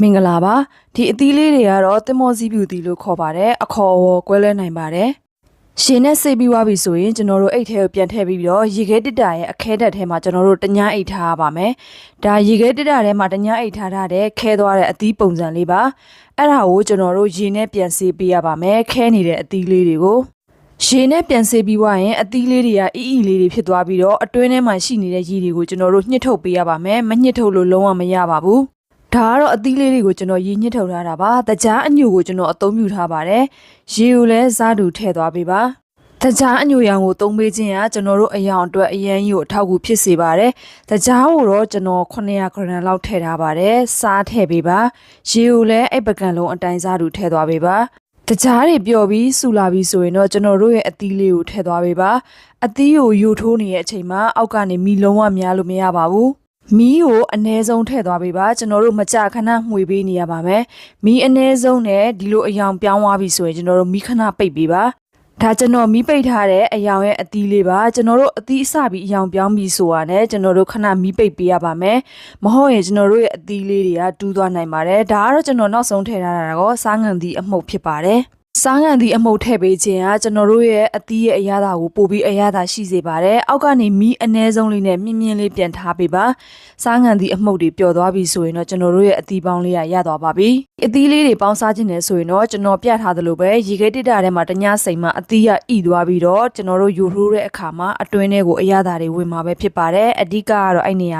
မင်္ဂလာပါဒီအသီးလေးတွေကတော့တင်မောစီးပြူသီးလို့ခေါ်ပါတယ်အခေါ်အဝေါ်ကွဲလဲနိုင်ပါတယ်ရှင်နဲ့စိတ်ပြီးသွားပြီဆိုရင်ကျွန်တော်တို့အိတ်ထဲကိုပြန်ထည့်ပြီးပြီးတော့ရေခဲတစ်တာရဲ့အခဲတက်ထဲမှာကျွန်တော်တို့တညာအိတ်ထားရပါမယ်ဒါရေခဲတစ်တာထဲမှာတညာအိတ်ထားထားတဲ့ခဲသွားတဲ့အသီးပုံစံလေးပါအဲ့ဒါကိုကျွန်တော်တို့ရေနဲ့ပြန်ဆေးပေးရပါမယ်ခဲနေတဲ့အသီးလေးတွေကိုရေနဲ့ပြန်ဆေးပြီးွားရင်အသီးလေးတွေကအီအီလေးတွေဖြစ်သွားပြီးတော့အတွင်းထဲမှာရှိနေတဲ့ရေတွေကိုကျွန်တော်တို့ညှစ်ထုတ်ပေးရပါမယ်မညှစ်ထုတ်လို့လုံးဝမရပါဘူး ဒါကတော့အသီးလေးတွေကိုကျွန်တော်ရေညှစ်ထုတ်ထားတာပါတကြားအညိုကိုကျွန်တော်အသုံးပြုထားပါတယ်ရေကိုလည်းစားတူထည့်သွားပေးပါတကြားအညိုရောင်ကိုသုံးပေးခြင်းကကျွန်တော်တို့အယောင်အတွက်အရန်ကြီးကိုအထောက်အကူဖြစ်စေပါတယ်တကြားကိုတော့ကျွန်တော်900ဂရမ်လောက်ထည့်ထားပါတယ်စားထည့်ပေးပါရေကိုလည်းအဲ့ပကံလုံးအတိုင်းစားတူထည့်သွားပေးပါတကြားတွေပျော်ပြီးစူလာပြီးဆိုရင်တော့ကျွန်တော်တို့ရဲ့အသီးလေးကိုထည့်သွားပေးပါအသီးကိုယူထိုးနေတဲ့အချိန်မှာအောက်ကနေမီလုံးဝများလို့မရပါဘူး မီးကိုအ ਨੇ ဆုံးထည့်သွားပေးပါကျွန်တော်တို့မကြခဏမှွေပေးနေရပါမယ်မီးအ ਨੇ ဆုံးနဲ့ဒီလိုအယောင်ပြောင်းသွားပြီဆိုရင်ကျွန်တော်တို့မီးခဏပိတ်ပေးပါဒါကျွန်တော်မီးပိတ်ထားတဲ့အယောင်ရဲ့အသီးလေးပါကျွန်တော်တို့အသီးအစပြီးအယောင်ပြောင်းပြီးဆိုတာနဲ့ကျွန်တော်တို့ခဏမီးပိတ်ပေးရပါမယ်မဟုတ်ရင်ကျွန်တော်တို့ရဲ့အသီးလေးတွေကတူးသွားနိုင်ပါတယ်ဒါကတော့ကျွန်တော်နောက်ဆုံးထည့်ထားတာတော့စားငံသီးအမှုတ်ဖြစ်ပါတယ် စားငံဒီအမှုတ်ထည့်ပေးခြင်းကကျွန်တော်တို့ရဲ့အသီးရဲ့အရသာကိုပို့ပြီးအရသာရှိစေပါတယ်။အောက်ကနေမီးအ ਨੇ ဆုံးလေးနဲ့မြင်းမြင်းလေးပြန်ထားပေးပါ။စားငံဒီအမှုတ်တွေပျော်သွားပြီဆိုရင်တော့ကျွန်တော်တို့ရဲ့အသီးပေါင်းလေးရရသွားပါပြီ။အသီးလေးတွေပေါင်းစားခြင်းနဲ့ဆိုရင်တော့ကျွန်တော်ပြထားသလိုပဲရေခဲတစ်တာထဲမှာတ냐စိမ်မှာအသီးရဣသွားပြီးတော့ကျွန်တော်တို့ယူထိုးတဲ့အခါမှာအတွင်းထဲကိုအရသာတွေဝင်มาပဲဖြစ်ပါတယ်။အဓိကကတော့အဲ့နေရာ